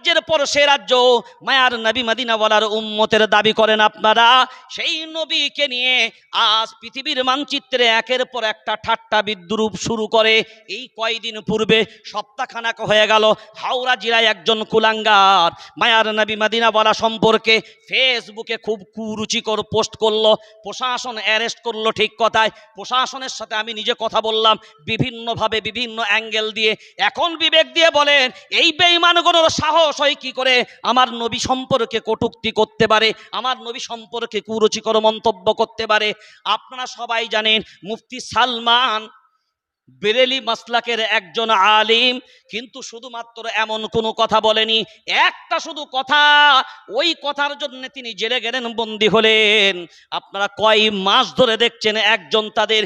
রাজ্যের পর সে রাজ্য, মায়ার নবী মদিনা বলার উম্মতের দাবি করেন আপনারা, সেই নবীকে নিয়ে আজ পৃথিবীর মানচিত্রে একের পর একটা ঠাট্টা বিদ্রুপ শুরু করে। এই কয়দিন পূর্বে সপ্তাহখানাক হয়ে গেল, হাওড়া জেলায় একজন কুলাঙ্গার মায়ার নবী মদিনা বলা সম্পর্কে ফেসবুকে খুব কুরুচিকর পোস্ট করল, প্রশাসন অ্যারেস্ট করল ঠিক কথায়। প্রশাসনের সাথে আমি নিজে কথা বললাম, বিভিন্নভাবে বিভিন্ন অ্যাঙ্গেল দিয়ে। এখন বিবেক দিয়ে বলেন, এই বেঈমানগুলোর সাহস হয় কি করে? আমার নবী সম্পর্কে কটুক্তি করতে পারে, আমার নবী সম্পর্কে কুরুচিকর মন্তব্য করতে পারে। আপনারা সবাই জানেন, মুফতি সালমান বেরেলি মাসলাকের একজন আলিম, কিন্তু শুধুমাত্র এমন কোনো কথা বলেনি। একটা শুধু কথা, ওই কথার জন্য তিনি জেলে গেলেন, বন্দি হলেন। আপনারা কয় মাস ধরে দেখছেন একজন তাদের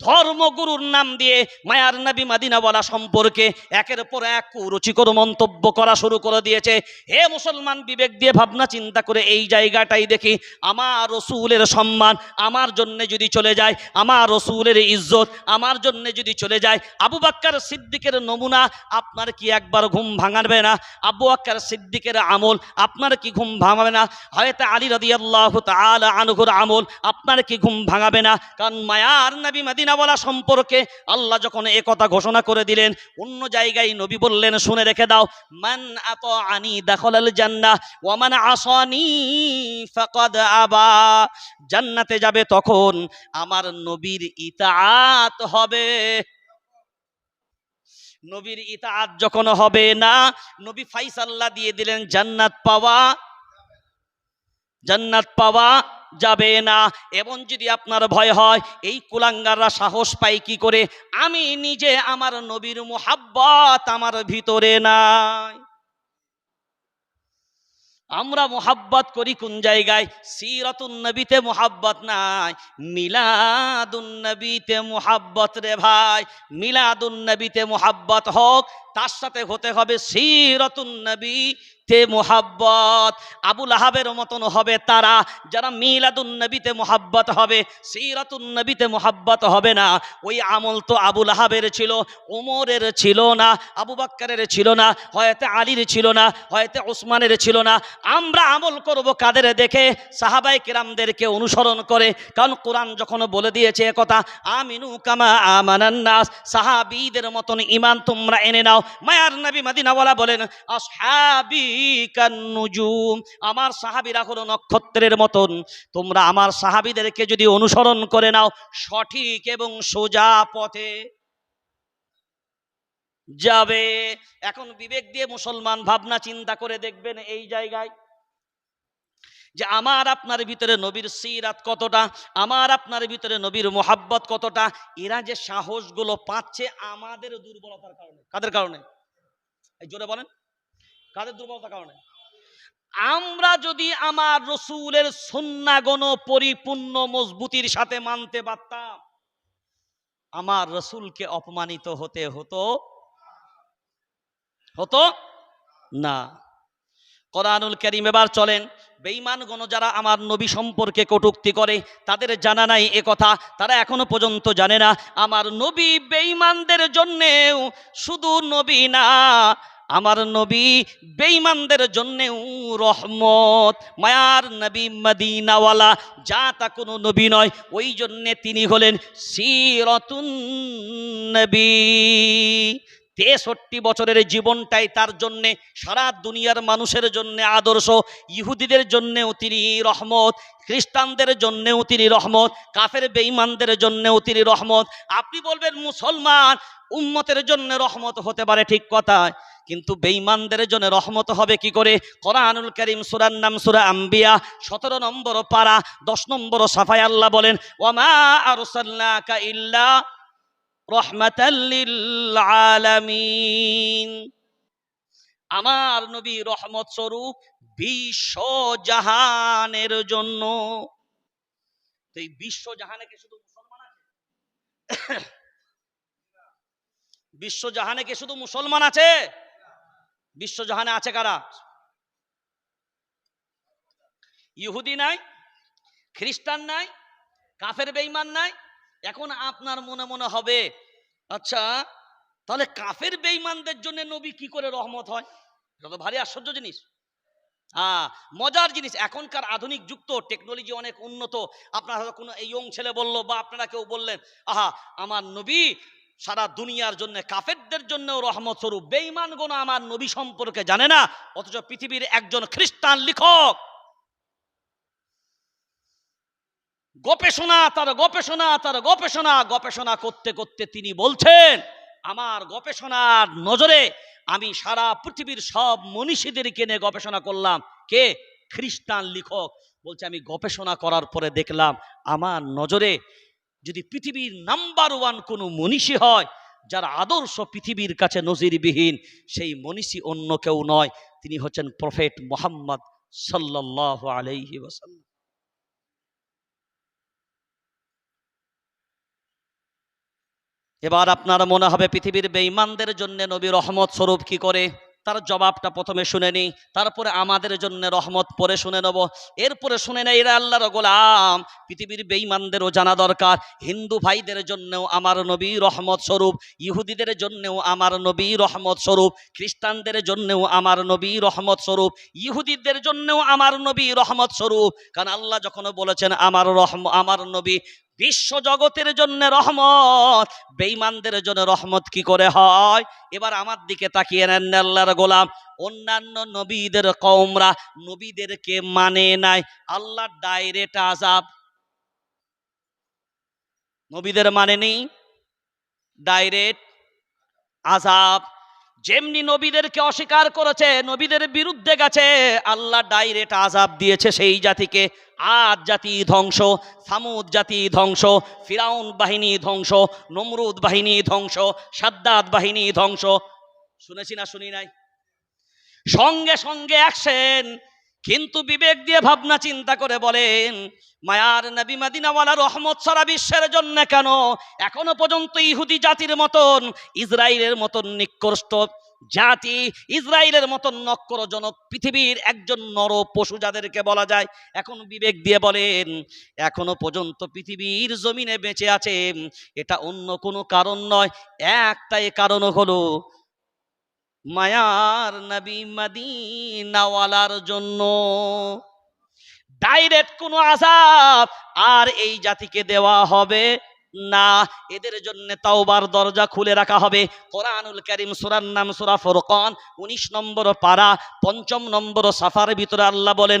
ধর্মগুরুর নাম দিয়ে মায়ার নবী মাদিনা বলা সম্পর্কে একের পর এক রুচিকর মন্তব্য করা শুরু করে দিয়েছে। হে মুসলমান, বিবেক দিয়ে ভাবনা চিন্তা করে এই জায়গাটাই দেখি। আমার রসুলের সম্মান আমার জন্য যদি চলে যায়, আমার রসুলের ইজ্জত আমার জন্য যদি চলে যায়, আবু বাক্কার সিদ্দিকের নমুনা আপনার কি একবার ঘুম ভাঙাবে না? আবু আক্কার সিদ্দিকের আমল আপনার কি ঘুম ভাঙাবে না? হয়তো আলী রদি আল্লাহ তালা আনহুর আমল আপনার কি ঘুম ভাঙাবে না? কারণ মায়ার নবী মাদিনা বলা সম্পর্কে আল্লাহ যখন এ কথা ঘোষণা করে দিলেন, অন্য জায়গায় নবী বললেন, শুনে রেখে দাও, মান আত আনি দাখলাল জান্নাহ ওয়ামান আসানি ফাকাদ আবা। জান্নাতে যাবে তখন আমার নবীর ইতাআত হবে। নবীর ইতাআত যখন হবে না, নবী ফাইসাল্লাহ দিয়ে দিলেন, জান্নাত পাওয়া জান্নাত পাওয়া যাবে না। এবং যদি আপনার ভয় হয়, এই কুলাঙ্গাররা সাহস পায় কি করে? আমি নিজে আমার নবীর মোহাব্বত আমার ভিতরে নাই। আমরা মোহাব্বত করি কোন জায়গায়? সিরতুন নবীতে মোহাব্বত নাই, মিলাদুন নবীতে মোহাব্বত রে ভাই। মিলাদুন নবীতে মোহাব্বত হোক, তার সাথে হতে হবে সিরতুন তে মোহাব্বত। আবুল আহাবের মতন হবে তারা। যারা মিলাদুন নবীতে মোহাব্বত হবে, সিরাতুন নবীতে মোহাব্বত হবে না। ওই আমল তো আবুল আহাবের ছিল, ওমরের ছিল না, আবু বাক্কারের ছিল না হয়তো আলীর ছিল না হয়তো ওসমানের ছিল না। আমরা আমল করব কাদের দেখে? সাহাবাই কিরামদেরকে অনুসরণ করে। কারণ কোরআন যখন বলে দিয়েছে এ কথা, আমিনু কামা আমানান্নাস সাহাবিদের মতন ইমান তোমরা এনে নাও। মায়ার নবী মাদিনাওয়ালা বলেন, আসহাবি আমার সাহাবীরা হলো নক্ষত্রের মতন। তোমরা আমার সাহাবীদেরকে যদি অনুসরণ করে নাও, সঠিক এবং সোজা পথে যাবে। এখন বিবেক দিয়ে মুসলমান ভাবনা চিন্তা করে দেখবেন এই জায়গায় যে আমার আপনার ভিতরে নবীর সিরাত কতটা, আমার আপনার ভিতরে নবীর মোহাব্বত কতটা, এরা যে সাহসগুলো পাচ্ছে আমাদের দুর্বলতার কারণে। কাদের কারণে? জোরে বলেন। কাদের দুর্বলতার কারণে? আমরা যদি আমার রসুলের সন্নাগণ পরিপূর্ণ মজবুতির সাথে মানতে পারতাম, আমার রসুলকে অপমানিত হতে হতো? হতো? না। কোরআনুল করিম এবার চলেন। বেঈমানগণ যারা আমার নবী সম্পর্কে কটুক্তি করে, তাদের জানা নাই এ কথা, তারা এখনও পর্যন্ত জানে না। আমার নবী বেঈমানদের জন্যেও শুধু নবী না আমার নবী বেঈমানদের জন্যেও রহমত। মায়ার নবী মদিনাওয়ালা, যা তা কোনো নবী নয়, ওই জন্যে তিনি হলেন সিরতুন নবী। তেষট্টি বছরের জীবনটাই তার জন্যে, সারা দুনিয়ার মানুষের জন্য আদর্শ, ইহুদিদের জন্যেও তিনি রহমত, খ্রিস্টানদের জন্যেও তিনি রহমত, কাফের বেঈমানদের জন্যেও তিনি রহমত। আপনি বলবেন, মুসলমান উম্মতের জন্য রহমত হতে পারে ঠিক কথা কিন্তু বেঈমানদের জন্য রহমত হবে কি করে? কোরআনুল করিম সুরার নাম সুরা আম্বিয়া, সতেরো নম্বর পারা, দশ নম্বর সাফাই আল্লাহ বলেন, ওয়ামা আরসাল্লাকা ইল্লা আমার নবী রহমত স্বরূপ বিশ্ব জাহানের জন্য। এই বিশ্ব জাহানে কি শুধু মুসলমান আছে? বিশ্ব জাহানে কি শুধু মুসলমান আছে? বিশ্ব জাহানে আছে কারা? ইহুদি নাই, খ্রিস্টান নাই, কাফের বেঈমান নাই। এখন আপনার মনে মনে হবে আচ্ছা তাহলে কাফের বেঈমানদের জন্য নবী কি করে রহমত হয়? এটা তো ভারী আশ্চর্য জিনিস। হ্যাঁ মজার জিনিস, এখনকার আধুনিক যুক্ত টেকনোলজি অনেক উন্নত। আপনার কোনো এই ইয়ং ছেলে বলল বা আপনারা কেউ বললেন, আহা, আমার নবী সারা দুনিয়ার জন্য কাফেরদের জন্য রহমত স্বরূপ। বেঈমান গোন আমার নবী সম্পর্কে জানে না, অথচ পৃথিবীর একজন খ্রিস্টান লেখক। গবেষণা তার গবেষণা তার গবেষণা গবেষণা করতে করতে তিনি বলছেন, আমার গবেষণার নজরে আমি সারা পৃথিবীর সব মনীষীদেরকে নিয়ে গবেষণা করলাম। কে? খ্রিস্টান লেখক। বলছে, আমি গবেষণা করার পরে দেখলাম, আমার নজরে যদি পৃথিবীর নাম্বার ওয়ান কোনো মনীষী হয়, যার আদর্শ পৃথিবীর কাছে নজিরবিহীন, সেই মনীষী অন্য কেউ নয়। তিনি হচ্ছেন প্রফেট মোহাম্মদ সাল্লাহ আলাইহি ওয়াসাল্লাম। এবার আপনার মনে হবে পৃথিবীর বেঈমানদের জন্য নবী রহমত স্বরূপ কি করে? তার জবাবটা প্রথমে শুনে নিই, তারপরে আমাদের জন্য রহমত পরে শুনে নেব। এরপরে শুনে নেই, এরা আল্লাহর গোলাম, পৃথিবীর বেঈমানদেরও জানা দরকার, হিন্দু ভাইদের জন্যও আমার নবী রহমত স্বরূপ, ইহুদিদের জন্যও আমার নবী রহমত স্বরূপ, খ্রিস্টানদের জন্যও আমার নবী রহমত স্বরূপ, ইহুদিদের জন্যও আমার নবী রহমত স্বরূপ। কারণ আল্লাহ যখন বলেছেন, আমার রহম, আমার নবী বিশ্ব জগতের জন্য রহমত, বেঈমানদের জন্য রহমত কি করে হয়? এবার আমার দিকে তাকিয়ে নেন আল্লাহর গোলাম। অন্যান্য নবীদের কওমরা নবীদেরকে মানে নাই। আল্লাহ ডাইরেক্ট আজাব নবীদের মানে নেই। ডাইরেক্ট আজাব যেমনি নবীদেরকে অস্বীকার করেছে, নবীদের বিরুদ্ধে গেছে, আল্লাহ ডাইরেক্ট আজাব দিয়েছে সেই জাতিকে। আদ জাতি ধ্বংস, সামুদ জাতি ধ্বংস, ফিরাউন বাহিনী ধ্বংস, নমরুদ বাহিনী ধ্বংস সাদ্দাত বাহিনী ধ্বংস। শুনেছি না, শুনি নাই? সঙ্গে সঙ্গে অ্যাকশন কিন্তু বিবেক দিয়ে ভাবনা চিন্তা করে বলেন, মায়ার নবী মাদিনাওয়ালা রহমত সারা বিশ্বের জন্য কেন? এখনও পর্যন্ত ইহুদি জাতির মতন ইসরায়েলের মতন নিকৃষ্ট জাতি ইসরায়েলের মতন নক্করজনক পৃথিবীর একজন নর পশু যাদেরকে বলা যায়, এখন বিবেক দিয়ে বলেন, এখনও পর্যন্ত পৃথিবীর জমিনে বেঁচে আছে, এটা অন্য কোনো কারণ নয়, একটাই কারণ হলো মায়ার নবী মদিনাওয়ালার জন্য। ডাইরেক্ট কোনো আজাব আর এই জাতিকে দেওয়া হবে না। এদের জন্য তাওবার দরজা খুলে রাখা হবে। কোরআনুল করিম সুরার নাম সুরা ফোরকন, উনিশ নম্বর পারা, পঞ্চম নম্বর সাফার ভিতরে আল্লাহ বলেন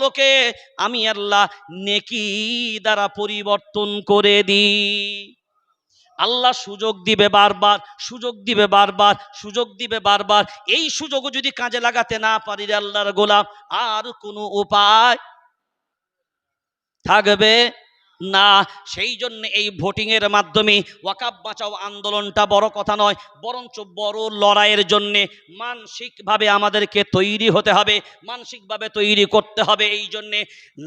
গুণাগুলোকে আমি আল্লাহ নেকি দ্বারা পরিবর্তন করে দিই। আল্লাহ সুযোগ দিবে বারবার, সুযোগ দিবে বারবার, সুযোগ দিবে বারবার। এই সুযোগ যদি কাজে লাগাতে না পারি আল্লাহর গোলাম, আর কোনো উপায় থাকবে? না, সেই জন্য এই ভোটিং এর মাধ্যমে ওয়াকাব বাঁচাও আন্দোলনটা বড় কথা নয়, বরঞ্চ বড় লড়াইয়ের জন্য মানসিকভাবে আমাদেরকে তৈরি হতে হবে, মানসিকভাবে তৈরি করতে হবে এই জন্যে।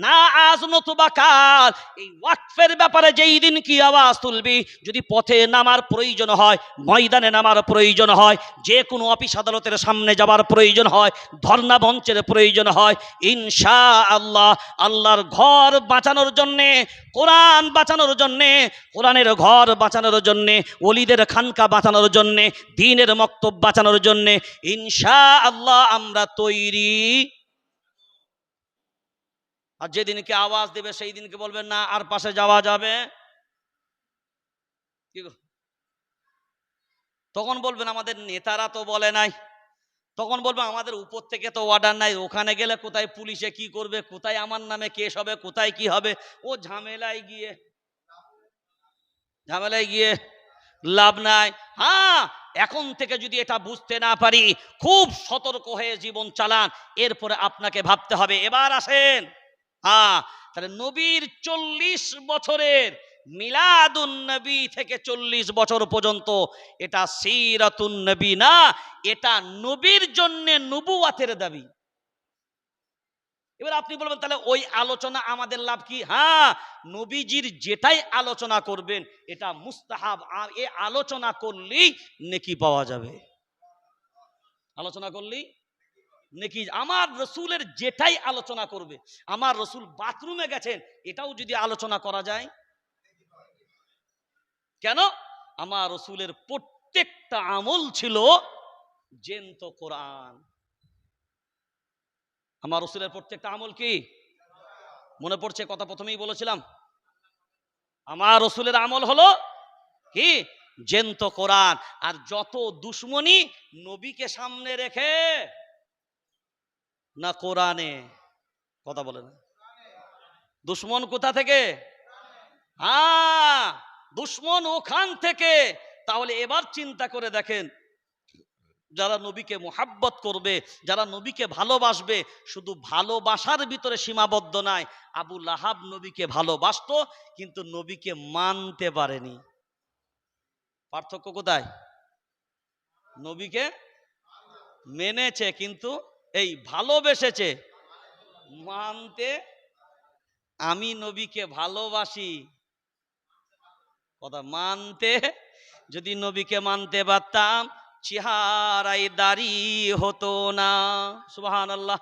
না, আজ নতুবা কাল এই ওয়াকফের ব্যাপারে যেই দিন কি আওয়াজ তুলবি, যদি পথে নামার প্রয়োজন হয়, ময়দানে নামার প্রয়োজন হয় যে কোনো অফিস আদালতের সামনে যাবার প্রয়োজন হয়, ধর্ণা মঞ্চের প্রয়োজন হয় ইনশা আল্লাহ আল্লাহর ঘর বাঁচানোর জন্যে কোরআন বাঁচানোর জন্যে, কোরআনের ঘর বাঁচানোর জন্যে অলিদের খানকা বাঁচানোর জন্যে, দিনের মক্তব বাঁচানোর জন্যে ইনশা আল্লাহ আমরা তৈরি। আর যেদিনকে আওয়াজ দেবে সেই দিনকে বলবেন, না, আর পাশে যাওয়া যাবে? তখন বলবেন, আমাদের নেতারা তো বলে নাই। তখন বলবে, আমাদের উপর থেকে তো অর্ডার নাই, ওখানে গেলে কোথায় পুলিশে কি করবে, কোথায় আমার নামে কেস হবে, কোথায় কি হবে? ও ঝামেলায় গিয়ে ঝামেলায় গিয়ে লাভ নাই। হ্যাঁ এখন থেকে যদি এটা বুঝতে না পারি, খুব সতর্ক হয়ে জীবন চালান, এরপরে আপনাকে ভাবতে হবে। এবার আসেন। হ্যাঁ তাহলে নবীর চল্লিশ বছরের মিলাদুন নবী থেকে চল্লিশ বছর পর্যন্ত এটা সিরাতুন নবী না, এটা নবীর জন্য নবুয়াতের দাবি। এবার আপনি বলবেন, তাহলে ওই আলোচনা আমাদের লাভ কি? হ্যাঁ নবীজির যেটাই আলোচনা করবেন, এটা মুস্তাহাব। আর এ আলোচনা করলেই নেকি পাওয়া যাবে। আলোচনা করলেই নেকি। আমার রসুলের যেটাই আলোচনা করবে, আমার রসুল বাথরুমে গেছেন, এটাও যদি আলোচনা করা যায় কেন? আমার রসুলের প্রত্যেকটা আমল ছিল জেন্ত কোরআন। আমার রসুলের প্রত্যেকটা আমল কি? মনে পড়ছে কথা প্রথমেই বলেছিলাম। আমার রসুলের আমল হলো কি? জেন্ত কোরআন। আর যত দুশ্মনী নবীকে সামনে রেখে না কোরআনে। কথা বলে না। দুশ্মন কোথা থেকে? হ্যাঁ দুশ্মন ওখান থেকে। তাহলে এবার চিন্তা করে দেখেন, যারা নবীকে মোহাব্বত করবে, যারা নবীকে ভালোবাসবে, শুধু ভালোবাসার ভিতরে সীমাবদ্ধ নয় আবু লাহাব নবীকে ভালোবাসত, কিন্তু নবীকে মানতে পারেনি। পার্থক্য কোথায়? নবীকে মেনেছে, কিন্তু এই ভালোবেসেছে। মানতে আমি নবীকে ভালোবাসি। কথা মানতে, যদি নবীকে মানতে পারতাম, চেহারায় দাড়ি হতো না। সুবাহান আল্লাহ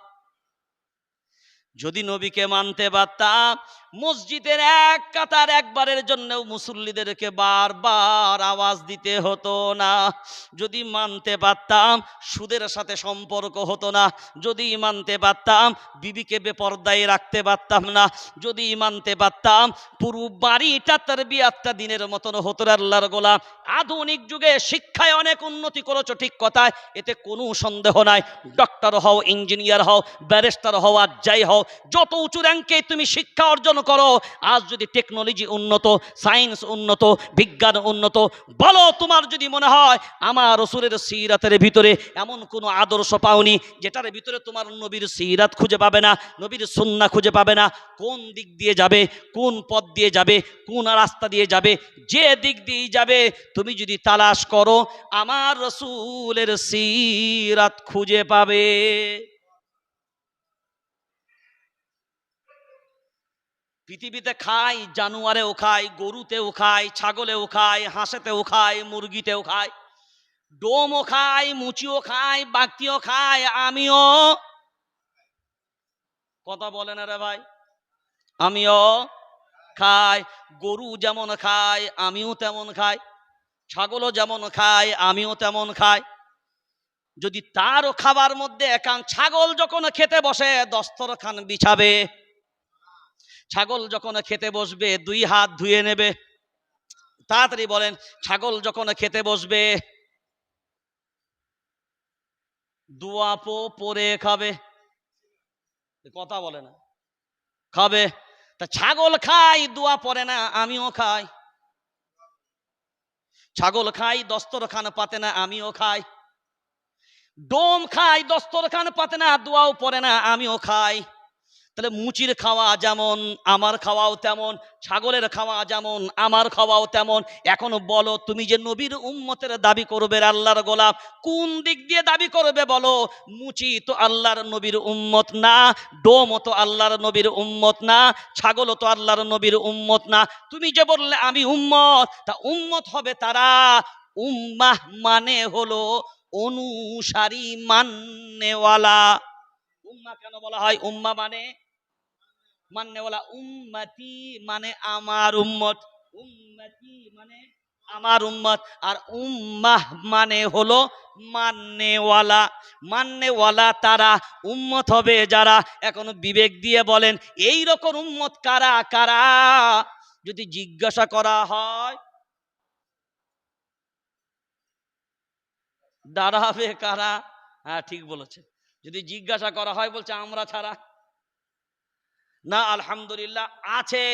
যদি নবীকে মানতে পারতাম মসজিদের এক কাতার একবারের জন্য মুসল্লিদেরকে বারবার আওয়াজ দিতে হতো না। যদি মানতে পারতাম, সুদের সাথে সম্পর্ক হতো না। যদি মানতে পারতাম, বিবিকে বেপর্দায় রাখতে পারতাম না। যদি মানতে পারতাম, পুরো বাড়িটা তার বিয়াতটা দিনের মতন হতো আল্লাহর গোলাম। আধুনিক যুগে শিক্ষায় অনেক উন্নতি করেছ ঠিক কথায়, এতে কোনো সন্দেহ নাই। ডক্টর হও ইঞ্জিনিয়ার হও ব্যারিস্টার হও, আর যাই হও, যত উঁচু র্যাঙ্কে তুমি শিক্ষা অর্জন করো, আজ যদি টেকনোলজি উন্নত সায়েন্স উন্নত, বিজ্ঞান উন্নত, বলো তোমার যদি মনে হয়, আমার রসুলের সিরাতের ভিতরে এমন কোনো আদর্শ পাওনি, যেটার ভিতরে তোমার নবীর সিরাত খুঁজে পাবে না, নবীর সুন্না খুঁজে পাবে না, কোন দিক দিয়ে যাবে, কোন পথ দিয়ে যাবে, কোন রাস্তা দিয়ে যাবে, যে দিক দিয়ে যাবে, তুমি যদি তালাশ করো, আমার রসুলের সিরাত খুঁজে পাবে। পৃথিবীতে খাই জানুয়ারেও খাই গরুতেও খাই ছাগলেও খাই হাঁসেতেও খাই মুরগিতেও খায়। ডোমও খাই মুচিও খাই বাক্তিও খায়, আমিও। কথা বলে না রে ভাই। আমিও খাই, গরু যেমন খায়, আমিও তেমন খাই, ছাগলও যেমন খায়, আমিও তেমন খাই। যদি তারও খাবার মধ্যে একান ছাগল যখন খেতে বসে, দস্তরখান বিছাবে। ছাগল যখন খেতে বসবে, দুই হাত ধুয়ে নেবে। তাড়াতাড়ি বলেন, ছাগল যখন খেতে বসবে দুয়াপো পরে খাবে। কথা বলে না। খাবে। তা ছাগল খাই দোয়া পড়ে না, আমিও খাই। ছাগল খাই দস্তরখান পাতে না, আমিও খাই। ডোম খাই দস্তরখান পাতে না, দোয়াও পরে না, আমিও খাই। তাহলে মুচির খাওয়া যেমন, আমার খাওয়াও তেমন, ছাগলের খাওয়া যেমন, আমার খাওয়াও তেমন। এখন বলো, তুমি যে নবীর উম্মতের দাবি করবে আল্লাহর গোলাপ কোন দিক দিয়ে দাবি করবে বলো? মুচি তো আল্লাহর নবীর উম্মত না, ডোম তো আল্লাহর নবীর উম্মত না, ছাগল তো আল্লাহর নবীর উম্মত না। তুমি যে বললে আমি উম্মত, তা উম্মত হবে তারা। উম্মাহ মানে হলো অনুসারী মান্যওয়ালা। উম্মা কেন বলা হয় উম্মা মানে? মান্যওয়ালা উম্মতি মানে আমার উম্মত। উম্মতি মানে আমার উম্মত। আর উম্মাহ মানে হলো মান্যওয়ালা। মান্যওয়ালা তারা উম্মত হবে যারা এখনও বিবেক দিয়ে বলেন, এই রকম উম্মত কারা কারা? যদি জিজ্ঞাসা করা হয়, দাঁড়াবে কারা? হ্যাঁ ঠিক বলেছে যদি জিজ্ঞাসা করা হয়, বলছে, আমরা ছাড়া। না আলহামদুলিল্লাহ আছে।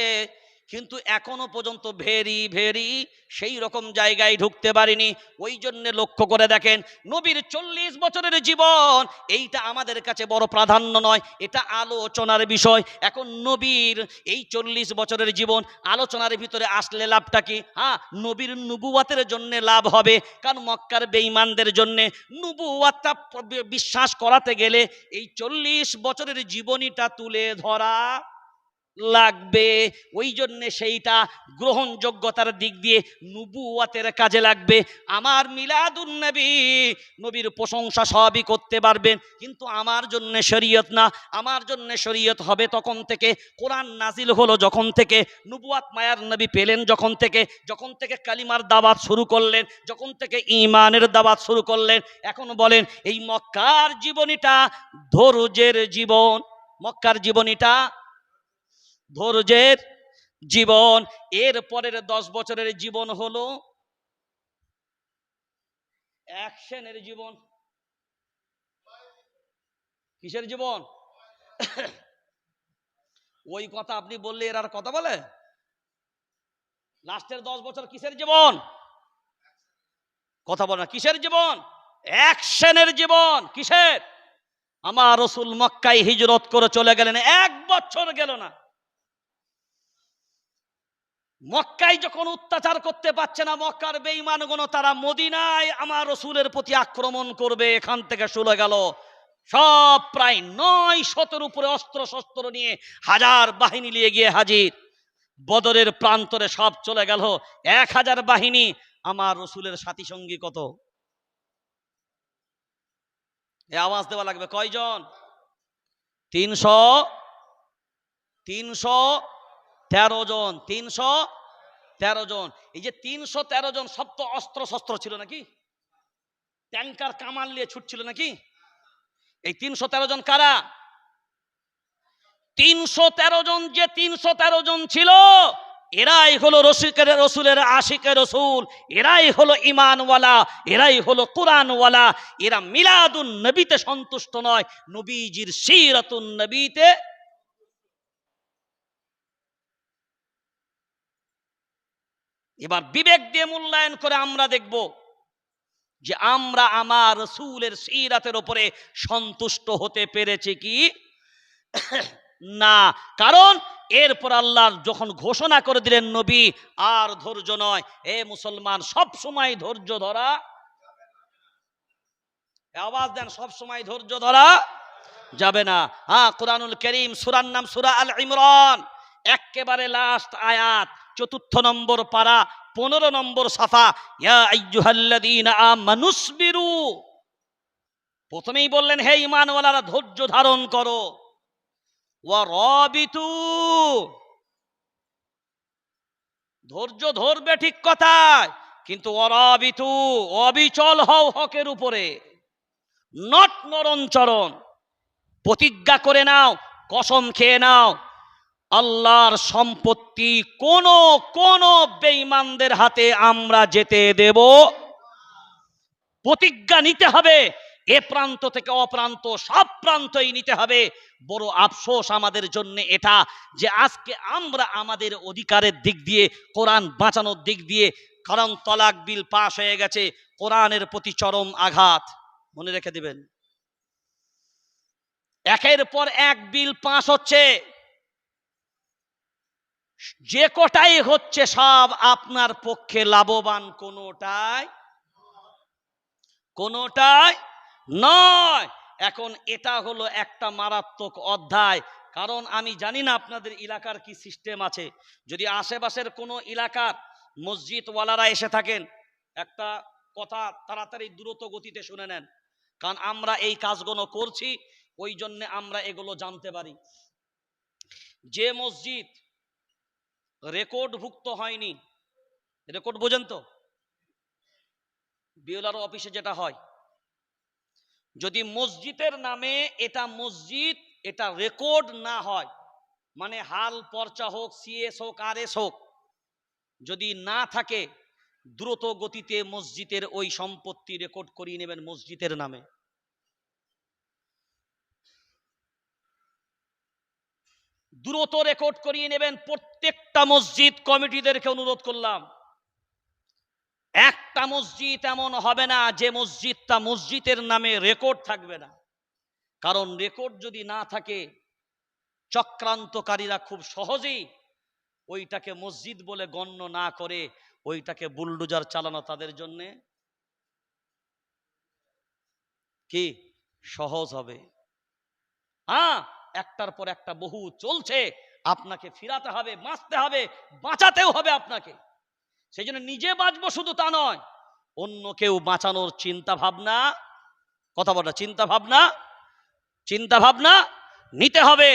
কিন্তু এখনও পর্যন্ত ভেরি ভেরি সেই রকম জায়গায় ঢুকতে পারিনি। ওই জন্যে লক্ষ্য করে দেখেন, নবীর চল্লিশ বছরের জীবন, এইটা আমাদের কাছে বড় প্রাধান্য নয়, এটা আলোচনার বিষয়। এখন নবীর এই চল্লিশ বছরের জীবন, আলোচনার ভিতরে আসলে লাভটা কি? হ্যাঁ নবীর নুবুয়াতের জন্য লাভ হবে। কারণ মক্কার বেঈমানদের জন্যে নুবুয়াতটা বিশ্বাস করাতে গেলে এই চল্লিশ বছরের জীবনীটা তুলে ধরা লাগবে। ওই জন্যে সেইটা গ্রহণযোগ্যতার দিক দিয়ে নুবুয়াতের কাজে লাগবে। আমার মিলাদুন নবী নবীর প্রশংসা সবই করতে পারবেন, কিন্তু আমার জন্য শরীয়ত না। আমার জন্য শরীয়ত হবে তখন থেকে, কোরআন নাজিল হলো যখন থেকে নুবুয়াত মায়ার নবী পেলেন যখন থেকে যখন থেকে কালিমার দাবাত শুরু করলেন, যখন থেকে ইমানের দাবাত শুরু করলেন। এখন বলেন, এই মক্কার জীবনীটা ধৈর্যের জীবন। মক্কার জীবনীটা ধৈর্যের জীবন। এর পরের দশ বছরের জীবন হলো অ্যাকশনের জীবন। কিসের জীবন? ওই কথা আপনি বললে এর আর কথা বলে? লাস্টের দশ বছর কিসের জীবন? কথা বলে না, কিসের জীবন? অ্যাকশনের জীবন। কিসের? আমার রসুল মক্কায় হিজরত করে চলে গেলেন, এক বছর গেল না। মক্কায় যখন অত্যাচার করতে পারছে না, মক্কার বেঈমানগণ তারা মদিনায় আমার রসুলের প্রতি আক্রমণ করবে, এখান থেকে শুরু গেল। সব প্রায় নয় শতর উপরে অস্ত্র শস্ত্র নিয়ে হাজার বাহিনী নিয়ে গিয়ে হাজির। বদরের প্রান্তরে সব চলে গেল। এক হাজার বাহিনী, আমার রসুলের সাথী সঙ্গী কত? এ আওয়াজ দেওয়া লাগবে। কয়জন? তিনশো? তিনশো তেরো জন, তিনশো তেরো জন। এই যে তিনশো তেরো জন সব তো অস্ত্র শস্ত্র ছিল নাকি? ট্যাঙ্কার, কামাল নিয়ে ছুটছিল নাকি? এই তিনশো তেরো জন কারা? তিনশো তেরো জন যে তিনশো তেরো জন ছিল, এরাই হলো রসিকের রসুলের আশিকের রসুল, এরাই হলো ইমানওয়ালা এরাই হলো কোরআনওয়ালা। এরা মিলাদুন নবীতে সন্তুষ্ট নয়, নবীজির সিরাতুন নবীতে এবার বিবেক দিয়ে মূল্যায়ন করে আমরা দেখব যে আমরা আমার রসুলের সিরাতের ওপরে সন্তুষ্ট হতে পেরেছি কি? না, কারণ এরপর আল্লাহ যখন ঘোষণা করে দিলেন নবী, আর ধৈর্য নয়। এ মুসলমান, সব সময় ধৈর্য ধরা আওয়াজ দেন, সব সময় ধৈর্য ধরা যাবে না। হ্যাঁ কোরআনুল করিম, সুরার নাম সুরা আল ইমরান একেবারে লাস্ট আয়াত। চতুর্থ নম্বর পারা পনেরো নম্বর সাফা। আমানুসবিরু। প্রথমেই বললেন, হে ইমানওয়ালারা ধৈর্য ধারণ করো। রবিতু। ধৈর্য ধরবে ঠিক কথায়, কিন্তু অরবিতু অবিচল হও হকের উপরে। নট নরণ চরণ প্রতিজ্ঞা করে নাও, কসম খেয়ে নাও। আল্লাহর সম্পত্তি কোন কোন বেঈমানদের হাতে আমরা যেতে দেব। প্রতিজ্ঞা নিতে হবে, এ প্রান্ত থেকে অপ্রান্ত, সব প্রান্তই নিতে হবে। বড় আফসোস আমাদের জন্য এটা যে আজকে আমরা আমাদের অধিকারের দিক দিয়ে, কোরআন বাঁচানোর দিক দিয়ে, কারণ তলাক বিল পাশ হয়ে গেছে, কোরআনের প্রতি চরম আঘাত। মনে রেখে দিবেন। একের পর এক বিল পাশ হচ্ছে। যে কোটাই হচ্ছে সব আপনার পক্ষে লাভবান কোনোটাই কোনোটাই নয়। এখন এটা হলো একটা মারাত্মক অধ্যায়। কারণ আমি জানি না আপনাদের এলাকার কি সিস্টেম আছে। যদি আশেপাশের কোনো এলাকার মসজিদওয়ালারা এসে থাকেন, একটা কথা তাড়াতাড়ি দ্রুত গতিতে শুনে নেন। কারণ আমরা এই কাজগুলো করছি, ওই জন্য আমরা এগুলো জানতে পারি। যে মসজিদ রেকর্ডভুক্ত হয়নি। রেকর্ড বোঝেন তো? বিওলার অফিসে যেটা হয়, যদি মসজিদের নামে এটা মসজিদ, এটা রেকর্ড না হয় মানে হাল, পর্চা হোক, সিএস হোক আর এস হোক, যদি না থাকে, দ্রুত গতিতে মসজিদের ওই সম্পত্তি রেকর্ড করিয়ে নেবেন মসজিদের নামে। দ্রুত রেকর্ড করিয়ে নেবেন, প্রত্যেকটা মসজিদ কমিটিদেরকে অনুরোধ করলাম। একটা মসজিদ এমন হবে না যে মসজিদটা মসজিদের নামে রেকর্ড থাকবে না। কারণ রেকর্ড যদি না থাকে, চক্রান্তকারীরা খুব সহজেই ওইটাকে মসজিদ বলে গণ্য না করে ওইটাকে বুলডোজার চালানো তাদের জন্যে কি? সহজ হবে। হ্যাঁ একটার পর একটা বহু চলছে। আপনাকে ফিরাতে হবে, বাঁচতে হবে, বাঁচাতেও হবে আপনাকে। সেই জন্য নিজে বাঁচবো শুধু তা নয়, অন্য কেউ বাঁচানোর চিন্তা ভাবনা কথা বলা চিন্তা ভাবনা চিন্তা ভাবনা নিতে হবে।